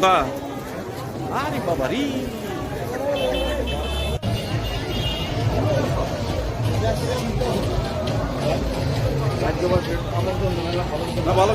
লঙ্কা আরে বাবারি ভালো।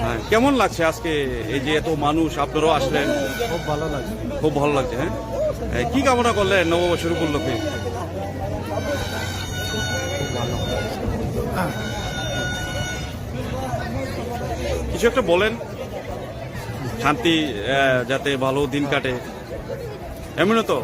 হ্যাঁ, কেমন লাগছে আজকে এই যে এত মানুষ আপনারাও আসলেন? খুব ভালো লাগছে। খুব ভালো লাগছে হ্যাঁ? কি কামনা করলেন নববর্ষের উপলক্ষে? কিছু একটা বলেন? শান্তি যাতে ভালো দিন কাটে। এমনও তো?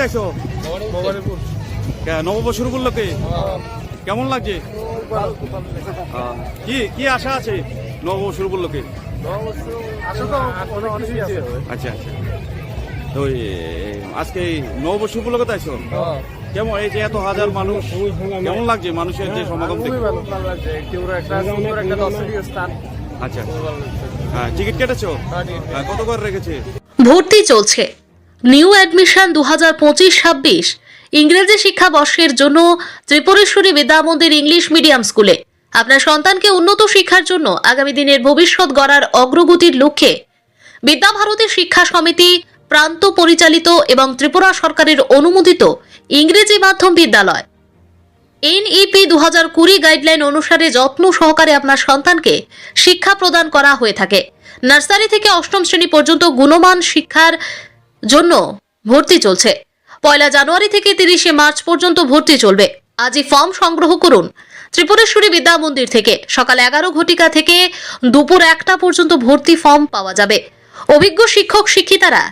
আছো কে- নববর্ষের উপলক্ষে কেমন লাগছে? কি কি আশা আছে? নববর্ষের উপলক্ষে আচ্ছা আচ্ছা। তো আজকে নববর্ষ উপলক্ষে তাইছো? কেমন এই যে এত হাজার মানুষ কেমন লাগছে মানুষের যে সমাগম দেখে আচ্ছা। হ্যাঁ টিকিট কেটেছো? হ্যাঁ, কত করে রেখেছে? ভর্তি চলছে। নিউ অ্যাডমিশন দু হাজার পঁচিশ ছাব্বিশ, ইংরেজি শিক্ষাবর্ষের জন্য ত্রিপুরেশ্বরী বিদ্যা মন্দির ইংলিশ মিডিয়াম স্কুলে। আপনার সন্তানকে উন্নত শিক্ষার জন্য আগামী দিনের ভবিষ্যৎ গড়ার অগ্রগতির লক্ষ্যে বিদ্যাভারতী শিক্ষা সমিতি, প্রান্ত পরিচালিত এবং ত্রিপুরা সরকারের অনুমোদিত ইংরেজি মাধ্যম বিদ্যালয়। এনইপি দু হাজার কুড়ি গাইডলাইন অনুসারে যত্ন সহকারে আপনার সন্তানকে শিক্ষা প্রদান করা হয়ে থাকে। নার্সারি থেকে অষ্টম শ্রেণি পর্যন্ত গুণমান শিক্ষার জন্য ভর্তি চলছে। পয়লা জানুয়ারি থেকে তিরিশে মার্চ পর্যন্ত ভর্তি চলবে। আজই ফর্ম সংগ্রহ করুন। ত্রিপুরেশ্বরী বিদ্যা মন্দির থেকে সকাল এগারো ঘটিকা থেকে দুপুর একটা পর্যন্ত ভর্তি ফর্ম পাওয়া যাবে। অভিজ্ঞ শিক্ষক শিক্ষিতারা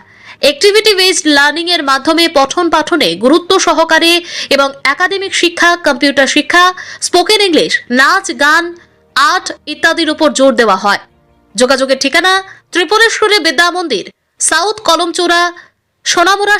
অ্যাক্টিভিটি বেসড লার্নিং এর মাধ্যমে পঠন পাঠনে গুরুত্ব সহকারে এবং একাডেমিক শিক্ষা কম্পিউটার শিক্ষা স্পোকেন ইংলিশ নাচ, গান আর্ট ইত্যাদির উপর জোর দেওয়া হয়। যোগাযোগের ঠিকানা ত্রিপুরেশ্বরী বিদ্যা মন্দির সাউথ কলমচোরা সোনামুরা